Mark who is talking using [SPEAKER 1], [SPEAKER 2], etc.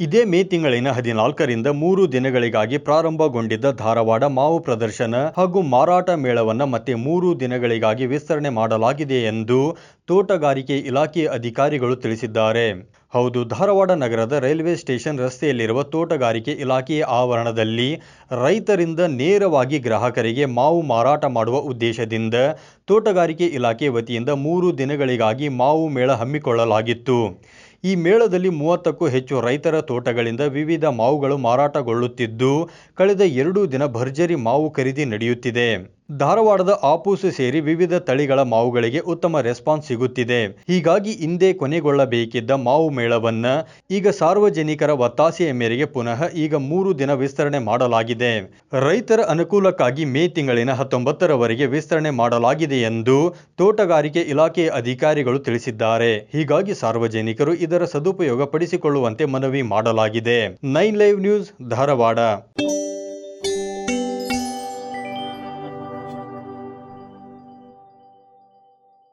[SPEAKER 1] ಇದೇ ಮೇ ತಿಂಗಳಿನ ಹದಿನಾಲ್ಕರಿಂದ ಮೂರು ದಿನಗಳಿಗಾಗಿ ಪ್ರಾರಂಭಗೊಂಡಿದ್ದ ಧಾರವಾಡ ಮಾವು ಪ್ರದರ್ಶನ ಹಾಗೂ ಮಾರಾಟ ಮೇಳವನ್ನ ಮತ್ತೆ ಮೂರು ದಿನಗಳಿಗಾಗಿ ವಿಸ್ತರಣೆ ಮಾಡಲಾಗಿದೆ ಎಂದು ತೋಟಗಾರಿಕೆ ಇಲಾಖೆ ಅಧಿಕಾರಿಗಳು ತಿಳಿಸಿದ್ದಾರೆ. ಹೌದು, ಧಾರವಾಡ ನಗರದ ರೈಲ್ವೆ ಸ್ಟೇಷನ್ ರಸ್ತೆಯಲ್ಲಿರುವ ತೋಟಗಾರಿಕೆ ಇಲಾಖೆಯ ಆವರಣದಲ್ಲಿ ರೈತರಿಂದ ನೇರವಾಗಿ ಗ್ರಾಹಕರಿಗೆ ಮಾವು ಮಾರಾಟ ಮಾಡುವ ಉದ್ದೇಶದಿಂದ ತೋಟಗಾರಿಕೆ ಇಲಾಖೆ ವತಿಯಿಂದ ಮೂರು ದಿನಗಳಿಗಾಗಿ ಮಾವು ಮೇಳ ಹಮ್ಮಿಕೊಳ್ಳಲಾಗಿತ್ತು. ಈ ಮೇಳದಲ್ಲಿ ಮೂವತ್ತಕ್ಕೂ ಹೆಚ್ಚು ರೈತರ ತೋಟಗಳಿಂದ ವಿವಿಧ ಮಾವುಗಳು ಮಾರಾಟಗೊಳ್ಳುತ್ತಿದ್ದು, ಕಳೆದ ಎರಡು ದಿನ ಭರ್ಜರಿ ಮಾವು ಖರೀದಿ ನಡೆಯುತ್ತಿದೆ. ಧಾರವಾಡದ ಆಪೂಸು ಸೇರಿ ವಿವಿಧ ತಳಿಗಳ ಮಾವುಗಳಿಗೆ ಉತ್ತಮ ರೆಸ್ಪಾನ್ಸ್ ಸಿಗುತ್ತಿದೆ. ಹೀಗಾಗಿ ಹಿಂದೆ ಕೊನೆಗೊಳ್ಳಬೇಕಿದ್ದ ಮಾವು ಮೇಳವನ್ನ ಈಗ ಸಾರ್ವಜನಿಕರ ಒತ್ತಾಸೆಯ ಮೇರೆಗೆ ಪುನಃ ಈಗ ಮೂರು ದಿನ ವಿಸ್ತರಣೆ ಮಾಡಲಾಗಿದೆ. ರೈತರ ಅನುಕೂಲಕ್ಕಾಗಿ ಮೇ ತಿಂಗಳಿನ ಹತ್ತೊಂಬತ್ತರವರೆಗೆ ವಿಸ್ತರಣೆ ಮಾಡಲಾಗಿದೆ ಎಂದು ತೋಟಗಾರಿಕೆ ಇಲಾಖೆಯ ಅಧಿಕಾರಿಗಳು ತಿಳಿಸಿದ್ದಾರೆ. ಹೀಗಾಗಿ ಸಾರ್ವಜನಿಕರು ಇದರ ಸದುಪಯೋಗ ಪಡಿಸಿಕೊಳ್ಳುವಂತೆ ಮನವಿ ಮಾಡಲಾಗಿದೆ. Nine live news, Dharwad.